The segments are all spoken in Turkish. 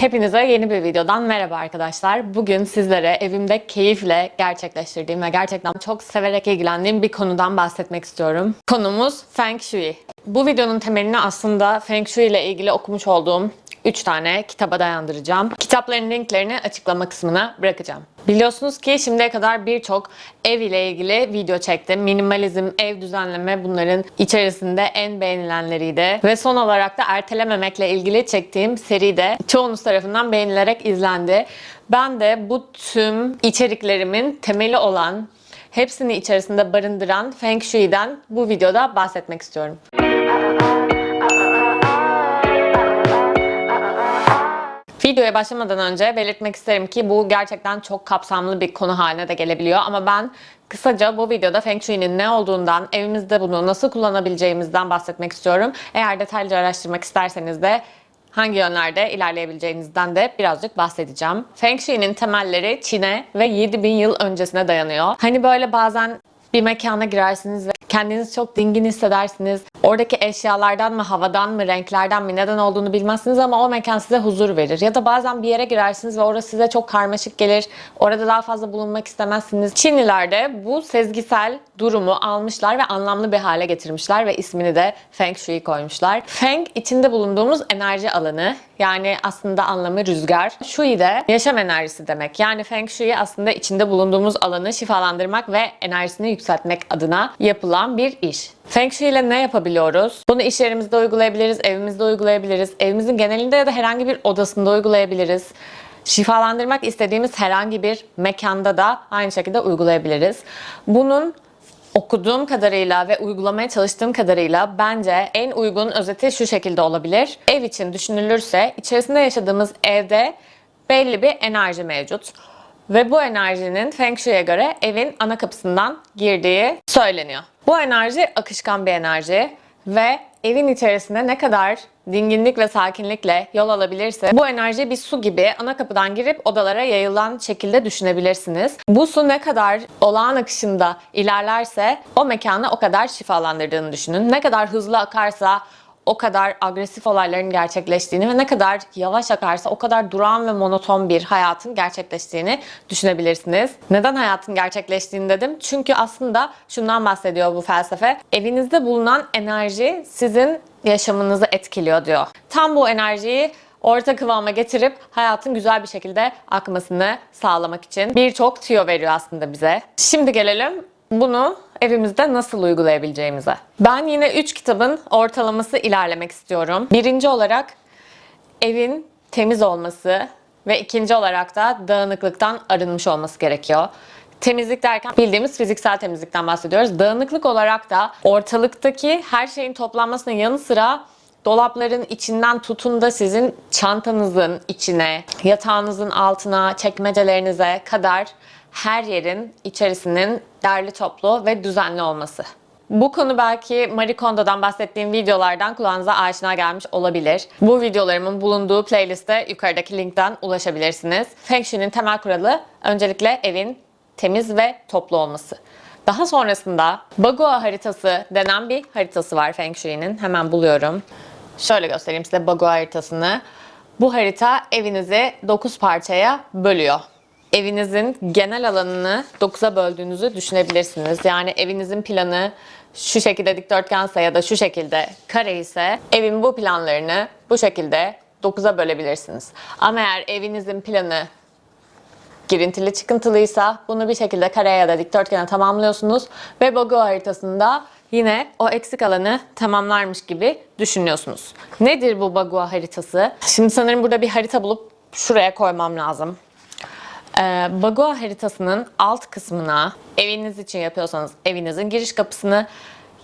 Hepinize yeni bir videodan merhaba arkadaşlar. Bugün sizlere evimde keyifle gerçekleştirdiğim ve gerçekten çok severek ilgilendiğim bir konudan bahsetmek istiyorum. Konumuz Feng Shui. Bu videonun temelini aslında Feng Shui ile ilgili okumuş olduğum 3 tane kitaba dayandıracağım. Kitapların linklerini açıklama kısmına bırakacağım. Biliyorsunuz ki şimdiye kadar birçok ev ile ilgili video çektim. Minimalizm, ev düzenleme bunların içerisinde en beğenilenleriydi. Ve son olarak da ertelememekle ilgili çektiğim seri de çoğunuz tarafından beğenilerek izlendi. Ben de bu tüm içeriklerimin temeli olan hepsini içerisinde barındıran Feng Shui'den bu videoda bahsetmek istiyorum. Videoya başlamadan önce belirtmek isterim ki bu gerçekten çok kapsamlı bir konu haline de gelebiliyor ama ben kısaca bu videoda Feng Shui'nin ne olduğundan, evimizde bunu nasıl kullanabileceğimizden bahsetmek istiyorum. Eğer detaylıca araştırmak isterseniz de hangi yönlerde ilerleyebileceğinizden de birazcık bahsedeceğim. Feng Shui'nin temelleri Çin'e ve 7000 yıl öncesine dayanıyor. Hani böyle bazen bir mekana girersiniz ve kendinizi çok dingin hissedersiniz. Oradaki eşyalardan mı, havadan mı, renklerden mi neden olduğunu bilmezsiniz ama o mekan size huzur verir. Ya da bazen bir yere girersiniz ve orası size çok karmaşık gelir. Orada daha fazla bulunmak istemezsiniz. Çinliler de bu sezgisel durumu almışlar ve anlamlı bir hale getirmişler ve ismini de Feng Shui koymuşlar. Feng içinde bulunduğumuz enerji alanı. Yani aslında anlamı rüzgar. Shui de yaşam enerjisi demek. Yani Feng Shui aslında içinde bulunduğumuz alanı şifalandırmak ve enerjisini yükseltmek adına yapılan bir iş. Feng Shui ile ne yapabiliyoruz? Bunu iş yerimizde uygulayabiliriz, evimizde uygulayabiliriz, evimizin genelinde ya da herhangi bir odasında uygulayabiliriz. Şifalandırmak istediğimiz herhangi bir mekanda da aynı şekilde uygulayabiliriz. Bunun okuduğum kadarıyla ve uygulamaya çalıştığım kadarıyla bence en uygun özeti şu şekilde olabilir. Ev için düşünülürse içerisinde yaşadığımız evde belli bir enerji mevcut. Ve bu enerjinin Feng Shui'ye göre evin ana kapısından girdiği söyleniyor. Bu enerji akışkan bir enerji ve evin içerisinde ne kadar dinginlik ve sakinlikle yol alabilirse bu enerji bir su gibi ana kapıdan girip odalara yayılan şekilde düşünebilirsiniz. Bu su ne kadar olağan akışında ilerlerse o mekanı o kadar şifalandırdığını düşünün. Ne kadar hızlı akarsa o kadar agresif olayların gerçekleştiğini ve ne kadar yavaş akarsa o kadar durağan ve monoton bir hayatın gerçekleştiğini düşünebilirsiniz. Neden hayatın gerçekleştiğini dedim? Çünkü aslında şundan bahsediyor bu felsefe. Evinizde bulunan enerji sizin yaşamınızı etkiliyor diyor. Tam bu enerjiyi orta kıvama getirip hayatın güzel bir şekilde akmasını sağlamak için birçok tüyo veriyor aslında bize. Şimdi gelelim bunu evimizde nasıl uygulayabileceğimize. Ben yine 3 kitabın ortalaması ilerlemek istiyorum. Birinci olarak evin temiz olması ve ikinci olarak da dağınıklıktan arınmış olması gerekiyor. Temizlik derken bildiğimiz fiziksel temizlikten bahsediyoruz. Dağınıklık olarak da ortalıktaki her şeyin toplanmasının yanı sıra dolapların içinden tutun da sizin çantanızın içine, yatağınızın altına, çekmecelerinize kadar her yerin içerisinin derli toplu ve düzenli olması. Bu konu belki Marie Kondo'dan bahsettiğim videolardan kulağınıza aşina gelmiş olabilir. Bu videolarımın bulunduğu playliste yukarıdaki linkten ulaşabilirsiniz. Feng Shui'nin temel kuralı öncelikle evin temiz ve toplu olması. Daha sonrasında Bagua haritası denen bir haritası var Feng Shui'nin. Hemen buluyorum. Şöyle göstereyim size Bagua haritasını. Bu harita evinizi 9 parçaya bölüyor evinizin genel alanını 9'a böldüğünüzü düşünebilirsiniz. Yani evinizin planı şu şekilde dikdörtgense ya da şu şekilde kare ise evin bu planlarını bu şekilde 9'a bölebilirsiniz. Ama eğer evinizin planı girintili çıkıntılıysa bunu bir şekilde kareye ya da dikdörtgene tamamlıyorsunuz ve Bogo haritasında yine o eksik alanı tamamlarmış gibi düşünüyorsunuz. Nedir bu Bagua haritası? Şimdi sanırım burada bir harita bulup şuraya koymam lazım. Ee, Bagua haritasının alt kısmına eviniz için yapıyorsanız evinizin giriş kapısını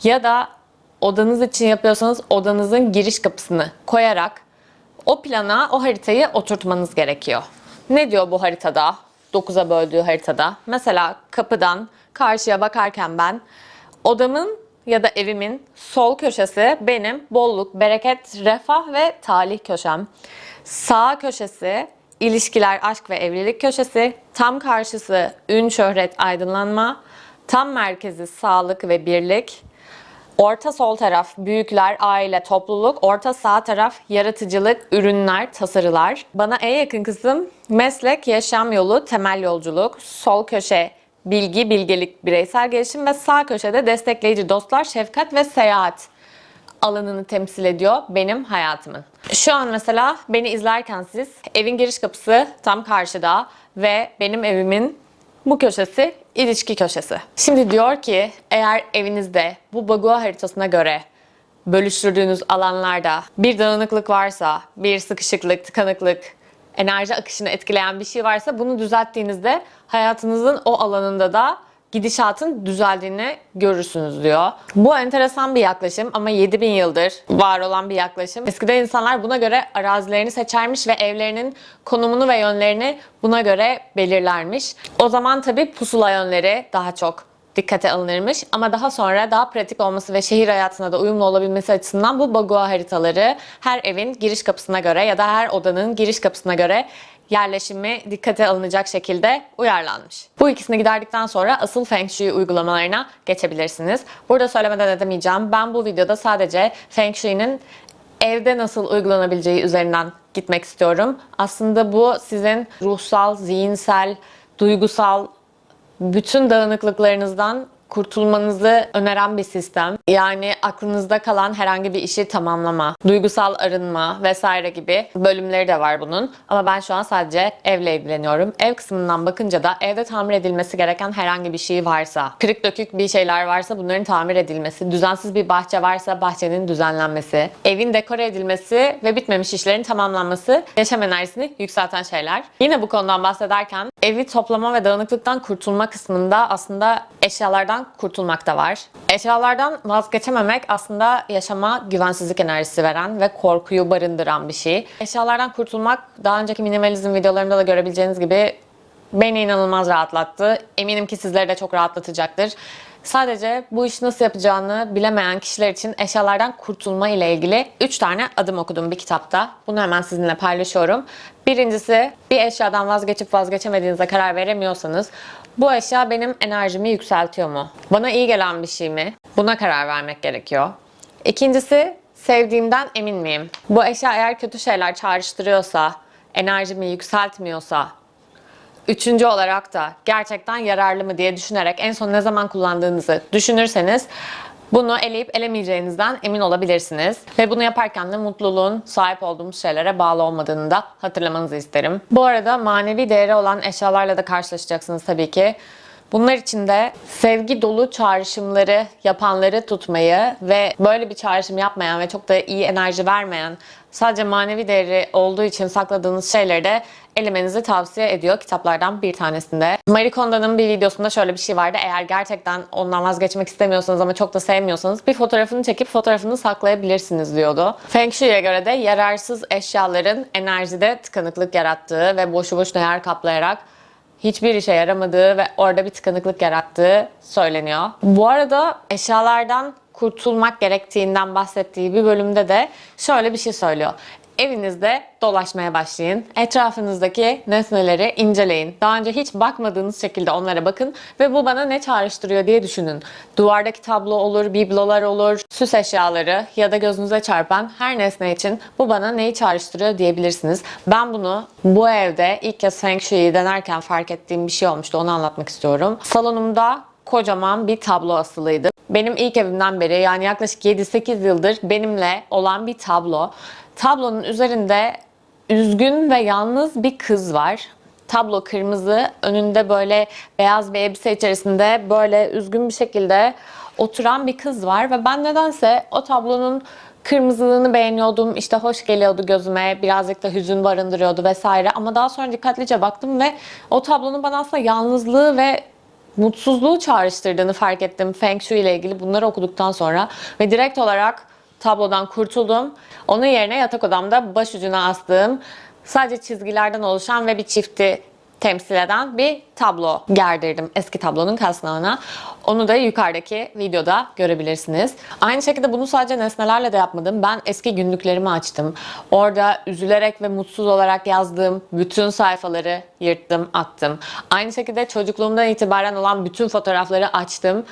ya da odanız için yapıyorsanız odanızın giriş kapısını koyarak o plana o haritayı oturtmanız gerekiyor. Ne diyor bu haritada? 9'a böldüğü haritada. Mesela kapıdan karşıya bakarken ben odamın ya da evimin sol köşesi benim bolluk, bereket, refah ve talih köşem. Sağ köşesi ilişkiler, aşk ve evlilik köşesi, tam karşısı ün, şöhret, aydınlanma, tam merkezi sağlık ve birlik, Orta sol taraf büyükler, aile, topluluk. Orta sağ taraf yaratıcılık, ürünler, tasarılar. Bana en yakın kısım meslek, yaşam yolu, temel yolculuk. Sol köşe bilgi, bilgelik, bireysel gelişim ve sağ köşede destekleyici dostlar, şefkat ve seyahat alanını temsil ediyor benim hayatımın. Şu an mesela beni izlerken siz evin giriş kapısı tam karşıda ve benim evimin bu köşesi ilişki köşesi. Şimdi diyor ki eğer evinizde bu Bagua haritasına göre bölüştürdüğünüz alanlarda bir dağınıklık varsa, bir sıkışıklık, tıkanıklık, enerji akışını etkileyen bir şey varsa bunu düzelttiğinizde hayatınızın o alanında da gidişatın düzeldiğini görürsünüz diyor. Bu enteresan bir yaklaşım ama 7000 yıldır var olan bir yaklaşım. Eskiden insanlar buna göre arazilerini seçermiş ve evlerinin konumunu ve yönlerini buna göre belirlermiş. O zaman tabii pusula yönleri daha çok dikkate alınırmış ama daha sonra daha pratik olması ve şehir hayatına da uyumlu olabilmesi açısından bu Bagua haritaları her evin giriş kapısına göre ya da her odanın giriş kapısına göre yerleşimi dikkate alınacak şekilde uyarlanmış. Bu ikisini giderdikten sonra asıl Feng Shui uygulamalarına geçebilirsiniz. Burada söylemeden edemeyeceğim. Ben bu videoda sadece Feng Shui'nin evde nasıl uygulanabileceği üzerinden gitmek istiyorum. Aslında bu sizin ruhsal, zihinsel, duygusal bütün dağınıklıklarınızdan kurtulmanızı öneren bir sistem. Yani aklınızda kalan herhangi bir işi tamamlama, duygusal arınma vesaire gibi bölümleri de var bunun. Ama ben şu an sadece evle ilgileniyorum. Ev kısmından bakınca da evde tamir edilmesi gereken herhangi bir şey varsa, kırık dökük bir şeyler varsa bunların tamir edilmesi, düzensiz bir bahçe varsa bahçenin düzenlenmesi, evin dekore edilmesi ve bitmemiş işlerin tamamlanması yaşam enerjisini yükselten şeyler. Yine bu konudan bahsederken evi toplama ve dağınıklıktan kurtulma kısmında aslında eşyalardan kurtulmak da var. Eşyalardan vazgeçememek aslında yaşama güvensizlik enerjisi veren ve korkuyu barındıran bir şey. Eşyalardan kurtulmak daha önceki minimalizm videolarımda da görebileceğiniz gibi beni inanılmaz rahatlattı. Eminim ki sizleri de çok rahatlatacaktır. Sadece bu işi nasıl yapacağını bilemeyen kişiler için eşyalardan kurtulma ile ilgili 3 tane adım okudum bir kitapta. Bunu hemen sizinle paylaşıyorum. Birincisi bir eşyadan vazgeçip vazgeçemediğinize karar veremiyorsanız bu eşya benim enerjimi yükseltiyor mu? Bana iyi gelen bir şey mi? Buna karar vermek gerekiyor. İkincisi sevdiğimden emin miyim? Bu eşya eğer kötü şeyler çağrıştırıyorsa, enerjimi yükseltmiyorsa, Üçüncü olarak da gerçekten yararlı mı diye düşünerek en son ne zaman kullandığınızı düşünürseniz bunu eleyip elemeyeceğinizden emin olabilirsiniz. Ve bunu yaparken de mutluluğun sahip olduğumuz şeylere bağlı olmadığını da hatırlamanızı isterim. Bu arada manevi değeri olan eşyalarla da karşılaşacaksınız tabii ki. Bunlar için de sevgi dolu çağrışımları yapanları tutmayı ve böyle bir çağrışım yapmayan ve çok da iyi enerji vermeyen sadece manevi değeri olduğu için sakladığınız şeyleri de elemenizi tavsiye ediyor kitaplardan bir tanesinde. Marie Kondo'nun bir videosunda şöyle bir şey vardı. Eğer gerçekten ondan vazgeçmek istemiyorsanız ama çok da sevmiyorsanız bir fotoğrafını çekip fotoğrafını saklayabilirsiniz diyordu. Feng Shui'ye göre de yararsız eşyaların enerjide tıkanıklık yarattığı ve boşu boşuna yer kaplayarak hiçbir işe yaramadığı ve orada bir tıkanıklık yarattığı söyleniyor. Bu arada eşyalardan kurtulmak gerektiğinden bahsettiği bir bölümde de şöyle bir şey söylüyor. Evinizde dolaşmaya başlayın. Etrafınızdaki nesneleri inceleyin. Daha önce hiç bakmadığınız şekilde onlara bakın ve bu bana ne çağrıştırıyor diye düşünün. Duvardaki tablo olur, biblolar olur, süs eşyaları ya da gözünüze çarpan her nesne için bu bana neyi çağrıştırıyor diyebilirsiniz. Ben bunu bu evde ilk kez Feng Shui'yi denerken fark ettiğim bir şey olmuştu. Onu anlatmak istiyorum. Salonumda kocaman bir tablo asılıydı. Benim ilk evimden beri yani yaklaşık 7-8 yıldır benimle olan bir tablo. Tablonun üzerinde üzgün ve yalnız bir kız var. Tablo kırmızı, önünde böyle beyaz bir elbise içerisinde böyle üzgün bir şekilde oturan bir kız var ve ben nedense o tablonun kırmızılığını beğeniyordum. işte hoş geliyordu gözüme. Birazcık da hüzün barındırıyordu vesaire. Ama daha sonra dikkatlice baktım ve o tablonun bana aslında yalnızlığı ve mutsuzluğu çağrıştırdığını fark ettim Feng Shui ile ilgili bunları okuduktan sonra ve direkt olarak tablodan kurtuldum. Onun yerine yatak odamda başucuna astığım sadece çizgilerden oluşan ve bir çifti temsil eden bir tablo gerdirdim eski tablonun kasnağına. Onu da yukarıdaki videoda görebilirsiniz. Aynı şekilde bunu sadece nesnelerle de yapmadım. Ben eski günlüklerimi açtım. Orada üzülerek ve mutsuz olarak yazdığım bütün sayfaları yırttım, attım. Aynı şekilde çocukluğumdan itibaren olan bütün fotoğrafları açtım.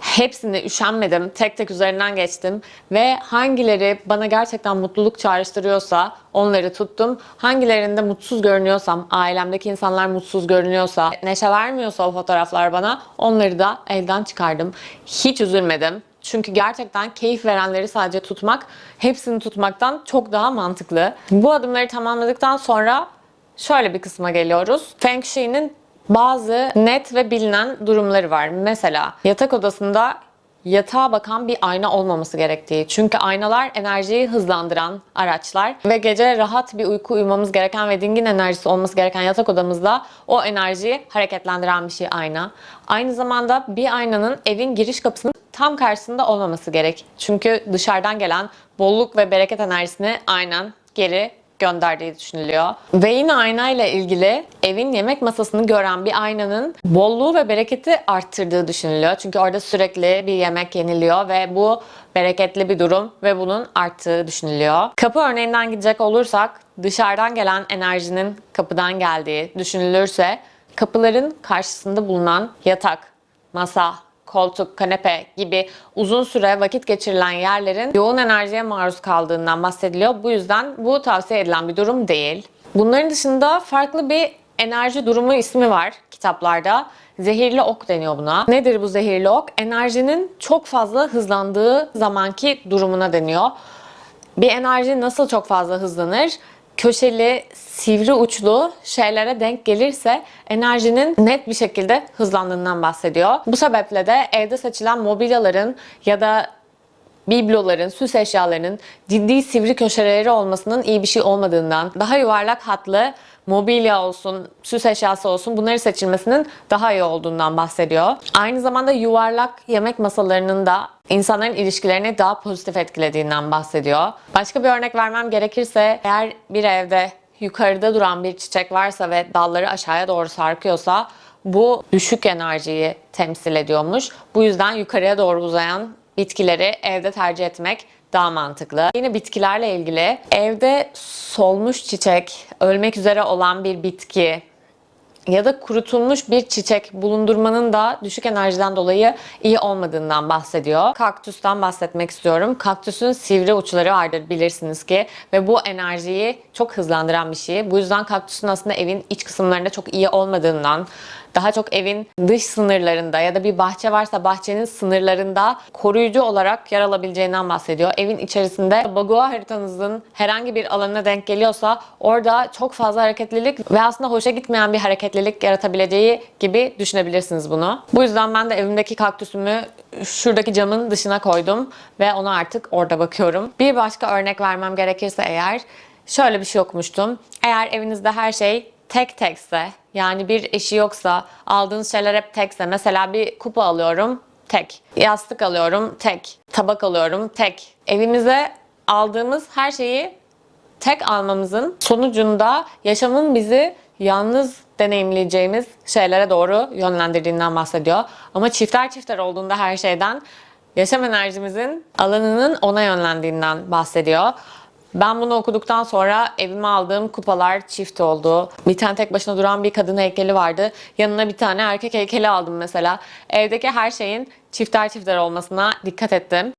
Hepsini üşenmedim. Tek tek üzerinden geçtim. Ve hangileri bana gerçekten mutluluk çağrıştırıyorsa onları tuttum. Hangilerinde mutsuz görünüyorsam, ailemdeki insanlar mutsuz görünüyorsa, neşe vermiyorsa o fotoğraflar bana onları da elden çıkardım. Hiç üzülmedim. Çünkü gerçekten keyif verenleri sadece tutmak, hepsini tutmaktan çok daha mantıklı. Bu adımları tamamladıktan sonra şöyle bir kısma geliyoruz. Feng Shui'nin bazı net ve bilinen durumları var. Mesela yatak odasında yatağa bakan bir ayna olmaması gerektiği. Çünkü aynalar enerjiyi hızlandıran araçlar ve gece rahat bir uyku uyumamız gereken ve dingin enerjisi olması gereken yatak odamızda o enerjiyi hareketlendiren bir şey ayna. Aynı zamanda bir aynanın evin giriş kapısının tam karşısında olmaması gerek. Çünkü dışarıdan gelen bolluk ve bereket enerjisini aynen geri gönderdiği düşünülüyor. Ve yine ayna ile ilgili evin yemek masasını gören bir aynanın bolluğu ve bereketi arttırdığı düşünülüyor. Çünkü orada sürekli bir yemek yeniliyor ve bu bereketli bir durum ve bunun arttığı düşünülüyor. Kapı örneğinden gidecek olursak dışarıdan gelen enerjinin kapıdan geldiği düşünülürse kapıların karşısında bulunan yatak, masa, koltuk, kanepe gibi uzun süre vakit geçirilen yerlerin yoğun enerjiye maruz kaldığından bahsediliyor. Bu yüzden bu tavsiye edilen bir durum değil. Bunların dışında farklı bir enerji durumu ismi var kitaplarda. Zehirli ok deniyor buna. Nedir bu zehirli ok? Enerjinin çok fazla hızlandığı zamanki durumuna deniyor. Bir enerji nasıl çok fazla hızlanır? Köşeli, sivri uçlu şeylere denk gelirse enerjinin net bir şekilde hızlandığından bahsediyor. Bu sebeple de evde seçilen mobilyaların ya da bibloların, süs eşyalarının ciddi sivri köşeleri olmasının iyi bir şey olmadığından, daha yuvarlak hatlı mobilya olsun, süs eşyası olsun bunları seçilmesinin daha iyi olduğundan bahsediyor. Aynı zamanda yuvarlak yemek masalarının da insanların ilişkilerini daha pozitif etkilediğinden bahsediyor. Başka bir örnek vermem gerekirse eğer bir evde yukarıda duran bir çiçek varsa ve dalları aşağıya doğru sarkıyorsa bu düşük enerjiyi temsil ediyormuş. Bu yüzden yukarıya doğru uzayan bitkileri evde tercih etmek daha mantıklı. Yine bitkilerle ilgili evde solmuş çiçek, ölmek üzere olan bir bitki ya da kurutulmuş bir çiçek bulundurmanın da düşük enerjiden dolayı iyi olmadığından bahsediyor. Kaktüsten bahsetmek istiyorum. Kaktüsün sivri uçları vardır bilirsiniz ki ve bu enerjiyi çok hızlandıran bir şey. Bu yüzden kaktüsün aslında evin iç kısımlarında çok iyi olmadığından daha çok evin dış sınırlarında ya da bir bahçe varsa bahçenin sınırlarında koruyucu olarak yer alabileceğinden bahsediyor. Evin içerisinde Bagua haritanızın herhangi bir alanına denk geliyorsa orada çok fazla hareketlilik ve aslında hoşa gitmeyen bir hareketlilik yaratabileceği gibi düşünebilirsiniz bunu. Bu yüzden ben de evimdeki kaktüsümü şuradaki camın dışına koydum ve ona artık orada bakıyorum. Bir başka örnek vermem gerekirse eğer şöyle bir şey okumuştum. Eğer evinizde her şey tek tekse yani bir eşi yoksa aldığınız şeyler hep tekse mesela bir kupa alıyorum tek. Yastık alıyorum tek. Tabak alıyorum tek. Evimize aldığımız her şeyi tek almamızın sonucunda yaşamın bizi yalnız deneyimleyeceğimiz şeylere doğru yönlendirdiğinden bahsediyor. Ama çifter çifter olduğunda her şeyden yaşam enerjimizin alanının ona yönlendiğinden bahsediyor. Ben bunu okuduktan sonra evime aldığım kupalar çift oldu. Bir tane tek başına duran bir kadın heykeli vardı. Yanına bir tane erkek heykeli aldım mesela. Evdeki her şeyin çifter çifter olmasına dikkat ettim.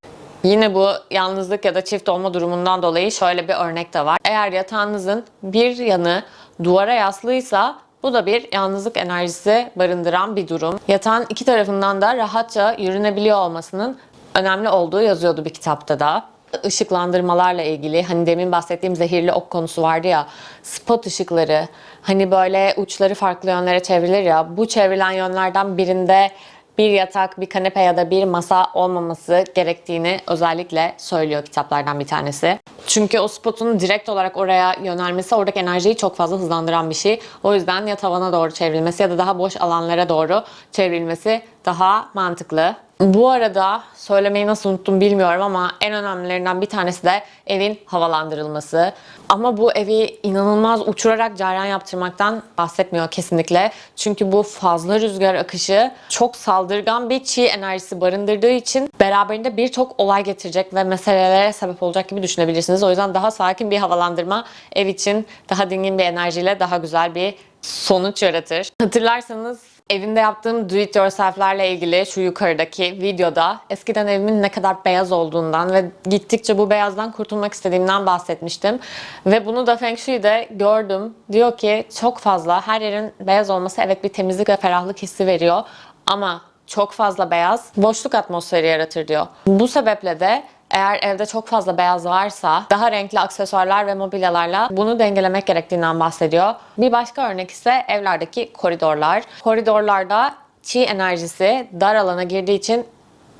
Yine bu yalnızlık ya da çift olma durumundan dolayı şöyle bir örnek de var. Eğer yatağınızın bir yanı duvara yaslıysa bu da bir yalnızlık enerjisi barındıran bir durum. Yatağın iki tarafından da rahatça yürünebiliyor olmasının önemli olduğu yazıyordu bir kitapta da ışıklandırmalarla ilgili hani demin bahsettiğim zehirli ok konusu vardı ya spot ışıkları hani böyle uçları farklı yönlere çevrilir ya bu çevrilen yönlerden birinde bir yatak, bir kanepe ya da bir masa olmaması gerektiğini özellikle söylüyor kitaplardan bir tanesi. Çünkü o spotun direkt olarak oraya yönelmesi oradaki enerjiyi çok fazla hızlandıran bir şey. O yüzden ya tavana doğru çevrilmesi ya da daha boş alanlara doğru çevrilmesi daha mantıklı. Bu arada söylemeyi nasıl unuttum bilmiyorum ama en önemlilerinden bir tanesi de evin havalandırılması. Ama bu evi inanılmaz uçurarak cereyan yaptırmaktan bahsetmiyor kesinlikle. Çünkü bu fazla rüzgar akışı çok saldırgan bir çiğ enerjisi barındırdığı için beraberinde birçok olay getirecek ve meselelere sebep olacak gibi düşünebilirsiniz. O yüzden daha sakin bir havalandırma ev için daha dingin bir enerjiyle daha güzel bir sonuç yaratır. Hatırlarsanız evimde yaptığım do it yourself'lerle ilgili şu yukarıdaki videoda eskiden evimin ne kadar beyaz olduğundan ve gittikçe bu beyazdan kurtulmak istediğimden bahsetmiştim. Ve bunu da Feng Shui'de gördüm. Diyor ki çok fazla her yerin beyaz olması evet bir temizlik ve ferahlık hissi veriyor. Ama çok fazla beyaz boşluk atmosferi yaratır diyor. Bu sebeple de eğer evde çok fazla beyaz varsa daha renkli aksesuarlar ve mobilyalarla bunu dengelemek gerektiğinden bahsediyor. Bir başka örnek ise evlerdeki koridorlar. Koridorlarda çi enerjisi dar alana girdiği için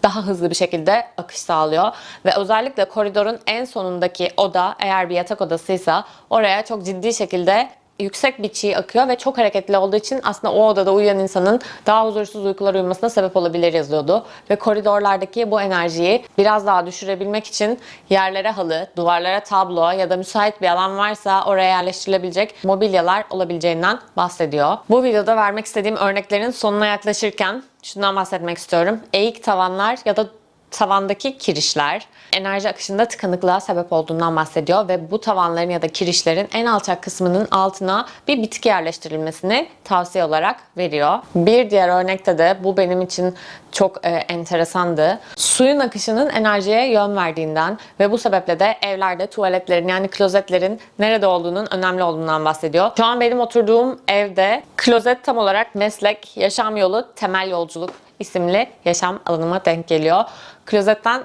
daha hızlı bir şekilde akış sağlıyor. Ve özellikle koridorun en sonundaki oda eğer bir yatak odasıysa oraya çok ciddi şekilde yüksek bir çiğ akıyor ve çok hareketli olduğu için aslında o odada uyuyan insanın daha huzursuz uykular uyumasına sebep olabilir yazıyordu. Ve koridorlardaki bu enerjiyi biraz daha düşürebilmek için yerlere halı, duvarlara tablo ya da müsait bir alan varsa oraya yerleştirilebilecek mobilyalar olabileceğinden bahsediyor. Bu videoda vermek istediğim örneklerin sonuna yaklaşırken şundan bahsetmek istiyorum. Eğik tavanlar ya da tavandaki kirişler enerji akışında tıkanıklığa sebep olduğundan bahsediyor ve bu tavanların ya da kirişlerin en alçak kısmının altına bir bitki yerleştirilmesini tavsiye olarak veriyor. Bir diğer örnekte de bu benim için çok e, enteresandı. Suyun akışının enerjiye yön verdiğinden ve bu sebeple de evlerde tuvaletlerin yani klozetlerin nerede olduğunun önemli olduğundan bahsediyor. Şu an benim oturduğum evde klozet tam olarak meslek, yaşam yolu, temel yolculuk isimli yaşam alanıma denk geliyor. Klozetten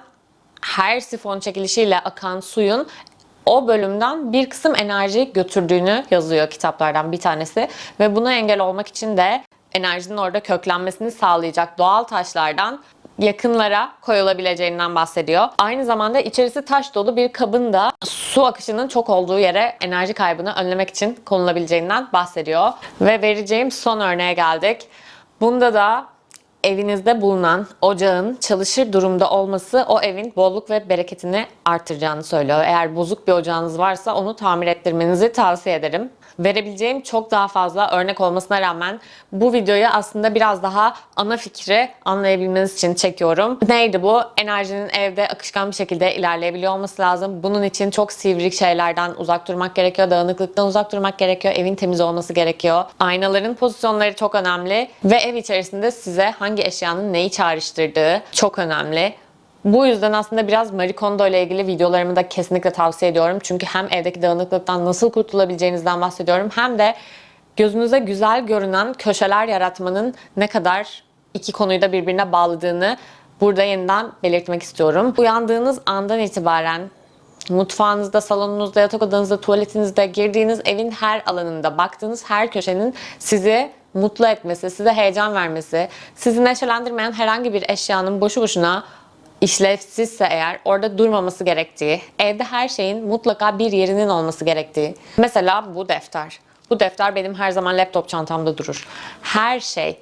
her sifon çekilişiyle akan suyun o bölümden bir kısım enerji götürdüğünü yazıyor kitaplardan bir tanesi ve buna engel olmak için de enerjinin orada köklenmesini sağlayacak doğal taşlardan yakınlara koyulabileceğinden bahsediyor. Aynı zamanda içerisi taş dolu bir kabın da su akışının çok olduğu yere enerji kaybını önlemek için konulabileceğinden bahsediyor. Ve vereceğim son örneğe geldik. Bunda da evinizde bulunan ocağın çalışır durumda olması o evin bolluk ve bereketini artıracağını söylüyor. Eğer bozuk bir ocağınız varsa onu tamir ettirmenizi tavsiye ederim. Verebileceğim çok daha fazla örnek olmasına rağmen bu videoyu aslında biraz daha ana fikri anlayabilmeniz için çekiyorum. Neydi bu? Enerjinin evde akışkan bir şekilde ilerleyebiliyor olması lazım. Bunun için çok sivrik şeylerden uzak durmak gerekiyor. Dağınıklıktan uzak durmak gerekiyor. Evin temiz olması gerekiyor. Aynaların pozisyonları çok önemli. Ve ev içerisinde size hangi eşyanın neyi çağrıştırdığı çok önemli. Bu yüzden aslında biraz Marie Kondo ile ilgili videolarımı da kesinlikle tavsiye ediyorum. Çünkü hem evdeki dağınıklıktan nasıl kurtulabileceğinizden bahsediyorum hem de gözünüze güzel görünen köşeler yaratmanın ne kadar iki konuyu da birbirine bağladığını burada yeniden belirtmek istiyorum. Uyandığınız andan itibaren mutfağınızda, salonunuzda, yatak odanızda, tuvaletinizde, girdiğiniz evin her alanında, baktığınız her köşenin sizi mutlu etmesi, size heyecan vermesi, sizi neşelendirmeyen herhangi bir eşyanın boşu boşuna işlevsizse eğer orada durmaması gerektiği, evde her şeyin mutlaka bir yerinin olması gerektiği. Mesela bu defter. Bu defter benim her zaman laptop çantamda durur. Her şey,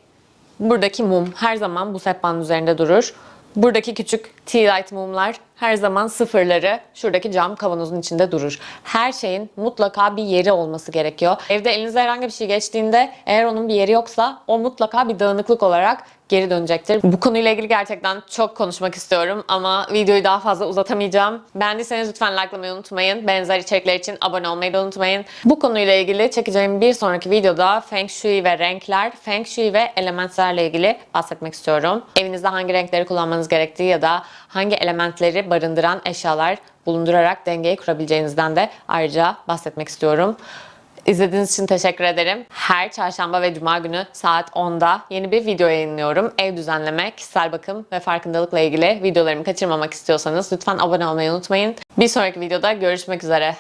buradaki mum her zaman bu sehpanın üzerinde durur. Buradaki küçük tea light mumlar her zaman sıfırları şuradaki cam kavanozun içinde durur. Her şeyin mutlaka bir yeri olması gerekiyor. Evde elinize herhangi bir şey geçtiğinde eğer onun bir yeri yoksa o mutlaka bir dağınıklık olarak geri dönecektir. Bu konuyla ilgili gerçekten çok konuşmak istiyorum ama videoyu daha fazla uzatamayacağım. Beğendiyseniz lütfen likelamayı unutmayın. Benzer içerikler için abone olmayı da unutmayın. Bu konuyla ilgili çekeceğim bir sonraki videoda Feng Shui ve renkler, Feng Shui ve elementlerle ilgili bahsetmek istiyorum. Evinizde hangi renkleri kullanmanız gerektiği ya da hangi elementleri barındıran eşyalar bulundurarak dengeyi kurabileceğinizden de ayrıca bahsetmek istiyorum. İzlediğiniz için teşekkür ederim. Her çarşamba ve cuma günü saat 10'da yeni bir video yayınlıyorum. Ev düzenleme, kişisel bakım ve farkındalıkla ilgili videolarımı kaçırmamak istiyorsanız lütfen abone olmayı unutmayın. Bir sonraki videoda görüşmek üzere.